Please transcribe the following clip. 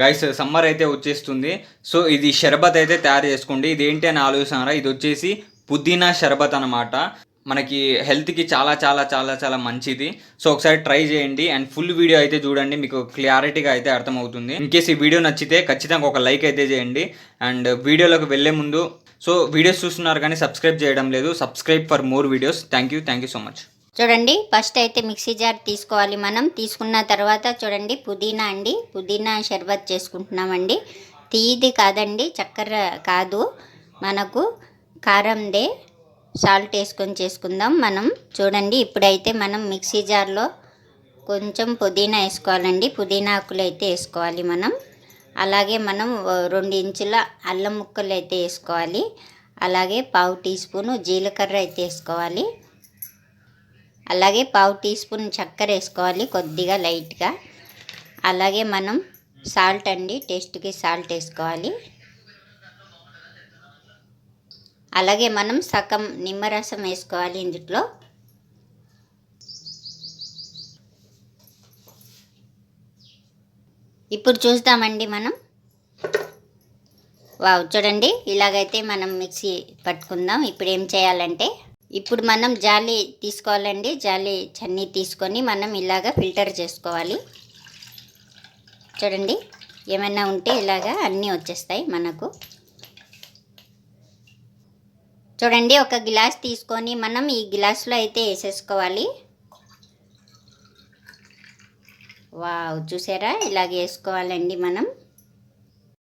Guys summer అయితే వచ్చేస్తుంది. So ఇది షర్బత్ అయితే తయారు చేసుకోండి. ఇది ఏంటి అని ఆలోచిస్తున్నారా ఇది వచ్చేసి పుదీనా షర్బత్ అనమాట మనకి హెల్త్కి చాలా చాలా చాలా చాలా మంచిది. సో ఒకసారి ట్రై చేయండి. అండ్ ఫుల్ వీడియో అయితే చూడండి. మీకు క్లారిటీగా అయితే అర్థమవుతుంది. ఇన్కేస్ ఈ వీడియో నచ్చితే ఖచ్చితంగా ఒక లైక్ అయితే చేయండి. అండ్ వీడియోలోకి వెళ్ళే ముందు సో వీడియోస్ చూస్తున్నారు కానీ సబ్స్క్రైబ్ చేయడం లేదు. Subscribe for more videos thank you thank you so much చూడండి ఫస్ట్ అయితే మిక్సీ జార్ తీసుకోవాలి మనం. తీసుకున్న తర్వాత చూడండి పుదీనా అండి. పుదీనా షర్బత్ చేసుకుంటున్నామండి. తీది కాదండి చక్కెర కాదు. మనకు కారందే సాల్ట్ వేసుకొని చేసుకుందాం మనం. చూడండి ఇప్పుడైతే మనం మిక్సీ జార్లో కొంచెం పుదీనా వేసుకోవాలండి. పుదీనా ఆకులు అయితే వేసుకోవాలి మనం. అలాగే మనం రెండు ఇంచుల అల్లం ముక్కలు అయితే వేసుకోవాలి. అలాగే పావు టీ స్పూను జీలకర్ర అయితే వేసుకోవాలి. అలాగే పావు టీ స్పూన్ చక్కెర వేసుకోవాలి కొద్దిగా లైట్గా. అలాగే మనం సాల్ట్ అండి టేస్ట్కి సాల్ట్ వేసుకోవాలి. అలాగే మనం సగం నిమ్మరసం వేసుకోవాలి ఇందులో ఇప్పుడు చూద్దామండి మనం. వావ్ చూడండి ఇలాగైతే మనం మిక్సీ పట్టుకుందాం. ఇప్పుడు ఏం చేయాలంటే ఇప్పుడు మనం జాలి తీసుకోవాలండి జాలి చన్నీ తీసుకొని మనం ఇలాగ ఫిల్టర్ చేసుకోవాలి. చూడండి ఏమైనా ఉంటే ఇలాగా అన్నీ వచ్చేస్తాయి మనకు. చూడండి ఒక గ్లాస్ తీసుకొని మనం ఈ గ్లాస్లో అయితే వేసేసుకోవాలి. వావ్ చూసారా? ఇలాగ వేసుకోవాలండి మనం.